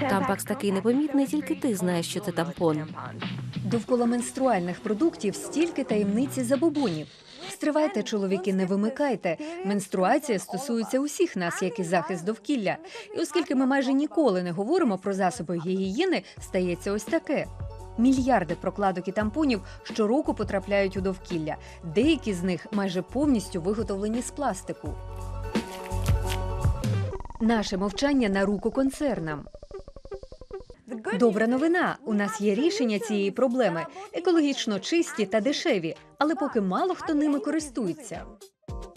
Тампакс такий непомітний, тільки ти знаєш, що це тампон. Довкола менструальних продуктів стільки таємниці забобонів. Стривайте, чоловіки, не вимикайте. Менструація стосується усіх нас, як і захист довкілля. І оскільки ми майже ніколи не говоримо про засоби гігієни, стається ось таке. Мільярди прокладок і тампонів щороку потрапляють у довкілля. Деякі з них майже повністю виготовлені з пластику. Наше мовчання на руку концернам. Добра новина. У нас є рішення цієї проблеми екологічно чисті та дешеві, але поки мало хто ними користується.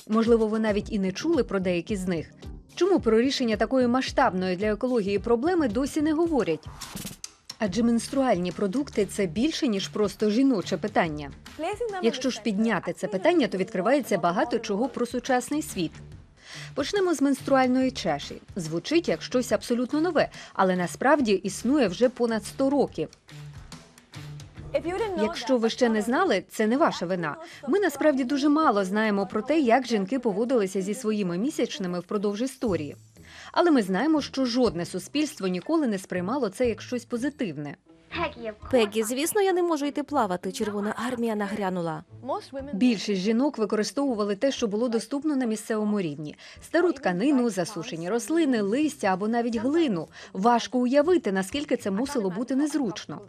Можливо, ви навіть і не чули про деякі з них. Чому про рішення такої масштабної для екології проблеми досі не говорять? Адже менструальні продукти це більше ніж просто жіноче питання. Якщо ж підняти це питання, то відкривається багато чого про сучасний світ. Почнемо з менструальної чаші. Звучить як щось абсолютно нове, але насправді існує вже понад 100 років. Якщо ви ще не знали, це не ваша вина. Ми насправді дуже мало знаємо про те, як жінки поводилися зі своїми місячними впродовж історії. Але ми знаємо, що жодне суспільство ніколи не сприймало це як щось позитивне. Пегі, звісно, я не можу йти плавати. Червона армія нагрянула. Більшість жінок використовували те, що було доступно на місцевому рівні: стару тканину, засушені рослини, листя або навіть глину. Важко уявити, наскільки це мусило бути незручно.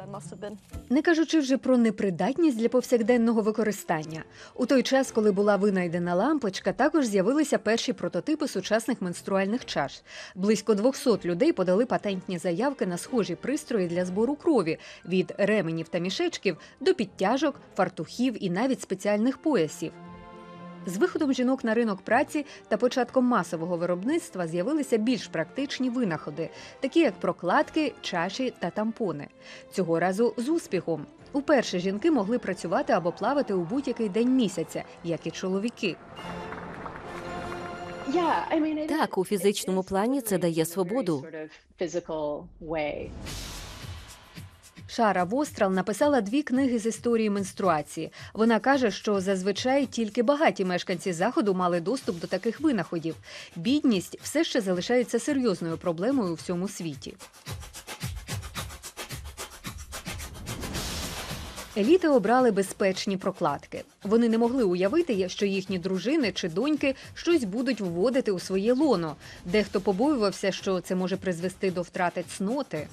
Не кажучи вже про непридатність для повсякденного використання. У той час, коли була винайдена лампочка, також з'явилися перші прототипи сучасних менструальних чаш. Близько 200 людей подали патентні заявки на схожі пристрої для збору крові від ременів та мішечків до підтяжок, фартухів і навіть спеціальних поясів. З виходом жінок на ринок праці та початком масового виробництва з'явилися більш практичні винаходи, такі як прокладки, чаші та тампони. Цього разу з успіхом. Уперше жінки могли працювати або плавати у будь-який день місяця, як і чоловіки. Так, у фізичному плані це дає свободу. Шара Вострал написала дві книги з історії менструації. Вона каже, що зазвичай тільки багаті мешканці заходу мали доступ до таких винаходів. Бідність все ще залишається серйозною проблемою у всьому світі. Еліти обрали безпечні прокладки. Вони не могли уявити, що їхні дружини чи доньки щось будуть вводити у своє лоно. Дехто побоювався, що це може призвести до втрати цноти.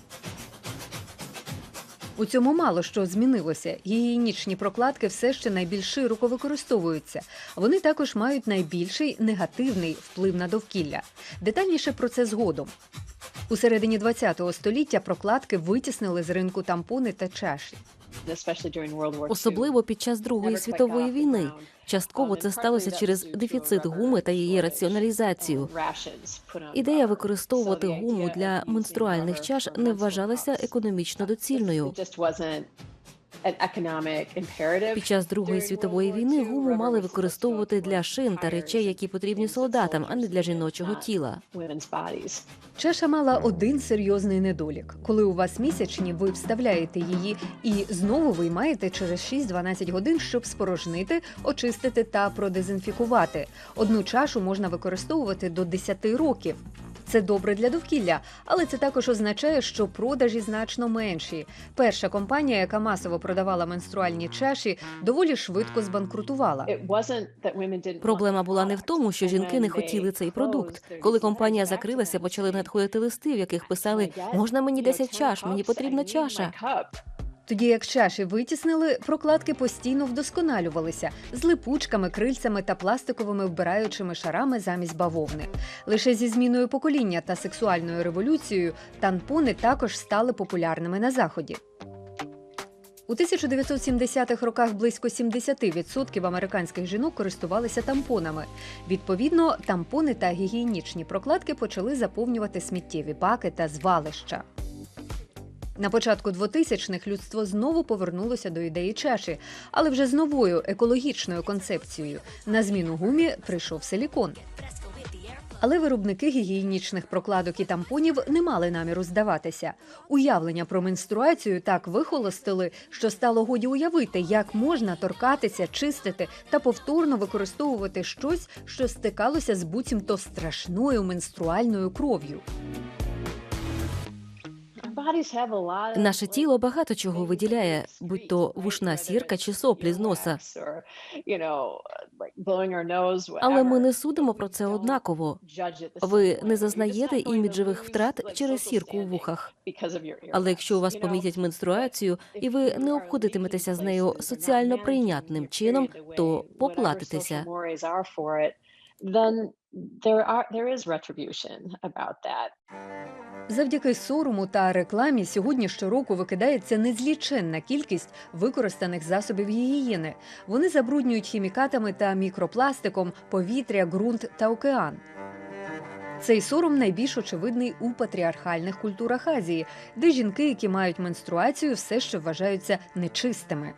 У цьому мало що змінилося. Гігієнічні прокладки все ще найбільш широко використовуються. Вони також мають найбільший негативний вплив на довкілля. Детальніше про це згодом. У середині ХХ століття прокладки витіснили з ринку тампони та чаші. Особливо під час Другої світової війни. Частково це сталося через дефіцит гуми та її раціоналізацію. Ідея використовувати гуму для менструальних чаш не вважалася економічно доцільною. Під час Другої світової війни гуму мали використовувати для шин та речей, які потрібні солдатам, а не для жіночого тіла. Чаша мала один серйозний недолік. Коли у вас місячні, ви вставляєте її і знову виймаєте через 6-12 годин, щоб спорожнити, очистити та продезінфікувати. Одну чашу можна використовувати до 10 років. Це добре для довкілля, але це також означає, що продажі значно менші. Перша компанія, яка масово продавала менструальні чаші, доволі швидко збанкрутувала. Проблема була не в тому, що жінки не хотіли цей продукт. Коли компанія закрилася, почали надходити листи, в яких писали: можна мені 10 чаш, мені потрібна чаша. Тоді як чаші витіснили, прокладки постійно вдосконалювалися з липучками, крильцями та пластиковими вбираючими шарами замість бавовни. Лише зі зміною покоління та сексуальною революцією тампони також стали популярними на заході. У 1970-х роках близько 70% американських жінок користувалися тампонами. Відповідно, тампони та гігієнічні прокладки почали заповнювати сміттєві баки та звалища. На початку 2000-х людство знову повернулося до ідеї чаші, але вже з новою екологічною концепцією. На зміну гумі прийшов силікон. Але виробники гігієнічних прокладок і тампонів не мали наміру здаватися. Уявлення про менструацію так вихолостили, що стало годі уявити, як можна торкатися, чистити та повторно використовувати щось, що стикалося з буцімто страшною менструальною кров'ю. Наше тіло багато чого виділяє, будь то вушна сірка чи соплі з носа. Але ми не судимо про це однаково. Ви не зазнаєте іміджевих втрат через сірку у вухах. Але якщо у вас помітять менструацію, і ви не обходитиметеся з нею соціально прийнятним чином, то поплатитеся. Then there are there is retribution about that. Завдяки сорому та рекламі сьогодні щороку викидається незліченна кількість використаних засобів гігієни. Вони забруднюють хімікатами та мікропластиком повітря, ґрунт та океан. Цей сором найбільш очевидний у патріархальних культурах Азії, де жінки, які мають менструацію, все ще вважаються нечистими.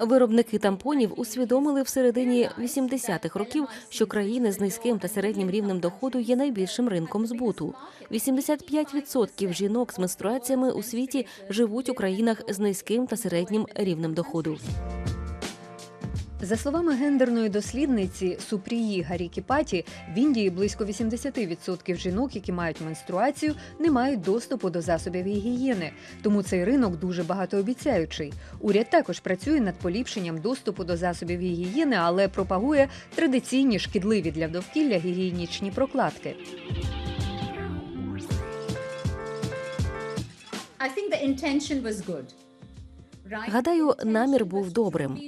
Виробники тампонів усвідомили в середині 80-х років, що країни з низьким та середнім рівнем доходу є найбільшим ринком збуту. 85% жінок з менструаціями у світі живуть у країнах з низьким та середнім рівнем доходу. За словами гендерної дослідниці Супрії Гарікіпаті, в Індії близько 80% жінок, які мають менструацію, не мають доступу до засобів гігієни. Тому цей ринок дуже багатообіцяючий. Уряд також працює над поліпшенням доступу до засобів гігієни, але пропагує традиційні шкідливі для довкілля гігієнічні прокладки. I think the intention was good. Гадаю, намір був добрим.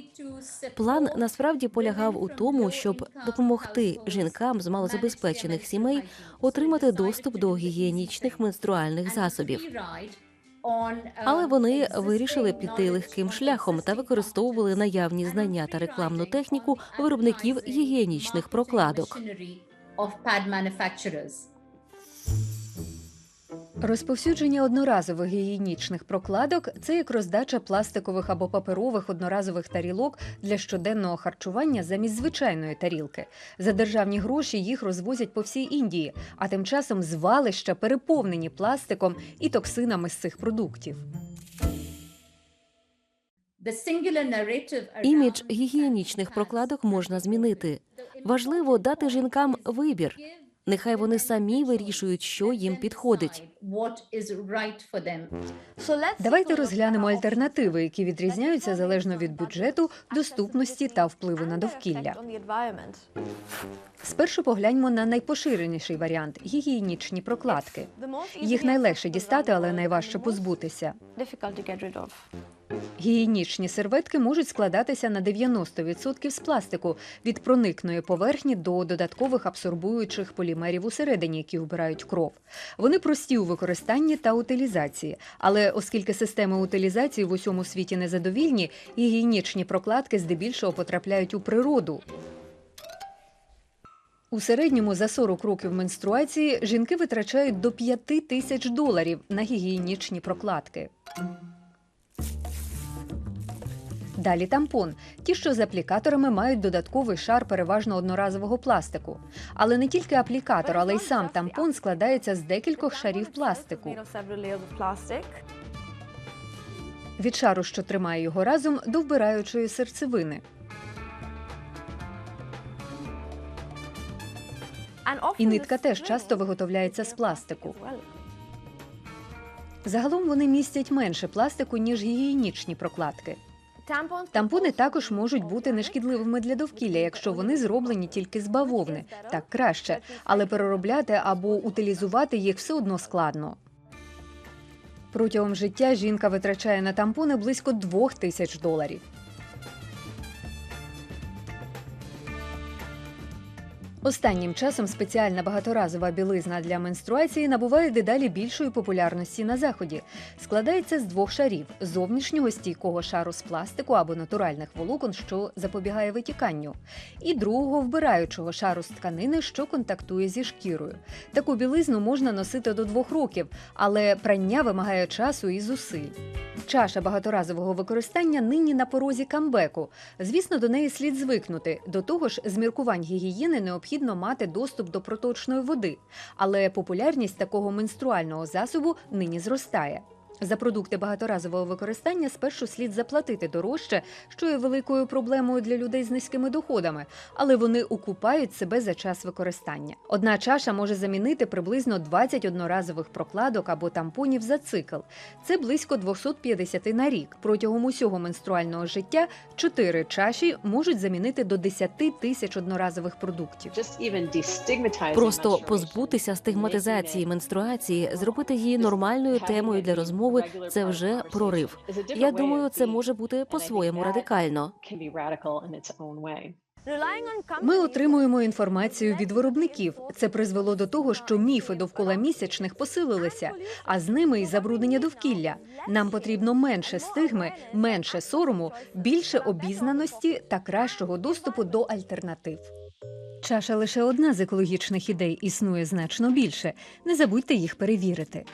План насправді полягав у тому, щоб допомогти жінкам з малозабезпечених сімей отримати доступ до гігієнічних менструальних засобів. Але вони вирішили піти легким шляхом та використовували наявні знання та рекламну техніку виробників гігієнічних прокладок. Розповсюдження одноразових гігієнічних прокладок це як роздача пластикових або паперових одноразових тарілок для щоденного харчування замість звичайної тарілки. За державні гроші їх розвозять по всій Індії, а тим часом звалища переповнені пластиком і токсинами з цих продуктів. Імідж гігієнічних прокладок можна змінити. Важливо дати жінкам вибір. Нехай вони самі вирішують, що їм підходить. Давайте розглянемо альтернативи, які відрізняються залежно від бюджету, доступності та впливу на довкілля. Спершу погляньмо на найпоширеніший варіант гігієнічні прокладки. Їх найлегше дістати, але найважче позбутися. Гігієнічні серветки можуть складатися на 90% з пластику від проникної поверхні до додаткових абсорбуючих полімерів усередині, які вбирають кров. Вони прості у використанні та утилізації. Але оскільки системи утилізації в усьому світі незадовільні, гігієнічні прокладки здебільшого потрапляють у природу. У середньому за 40 років менструації жінки витрачають до 5 тисяч доларів на гігієнічні прокладки. Далі тампон. Ті, що з аплікаторами мають додатковий шар переважно одноразового пластику. Але не тільки аплікатор, але й сам тампон складається з декількох шарів пластику. Від шару, що тримає його разом, до вбираючої серцевини. І нитка теж часто виготовляється з пластику. Загалом вони містять менше пластику, ніж гігієнічні прокладки. Тампони також можуть бути нешкідливими для довкілля, якщо вони зроблені тільки з бавовни. Так краще, але переробляти або утилізувати їх все одно складно. Протягом життя жінка витрачає на тампони близько двох тисяч доларів. Останнім часом спеціальна багаторазова білизна для менструації набуває дедалі більшої популярності на заході. Складається з двох шарів: зовнішнього стійкого шару з пластику або натуральних волокон, що запобігає витіканню, і другого вбираючого шару з тканини, що контактує зі шкірою. Таку білизну можна носити до двох років, але прання вимагає часу і зусиль. Чаша багаторазового використання нині на порозі камбеку. Звісно, до неї слід звикнути. До того ж, з міркувань гігієни необхідно мати доступ до проточної води, але популярність такого менструального засобу нині зростає. За продукти багаторазового використання спершу слід заплатити дорожче, що є великою проблемою для людей з низькими доходами, але вони окупають себе за час використання. Одна чаша може замінити приблизно 20 одноразових прокладок або тампонів за цикл. Це близько 250 на рік. Протягом усього менструального життя чотири чаші можуть замінити до 10 тисяч одноразових продуктів. Просто позбутися стигматизації менструації, зробити її нормальною темою для розмови це вже прорив. Я думаю, це може бути по-своєму радикально. Ми отримуємо інформацію від виробників. Це призвело до того, що міфи довкола місячних посилилися, а з ними і забруднення довкілля. Нам потрібно менше стигми, менше сорому, більше обізнаності та кращого доступу до альтернатив. Чаша лише одна з екологічних ідей існує значно більше. Не забудьте їх перевірити.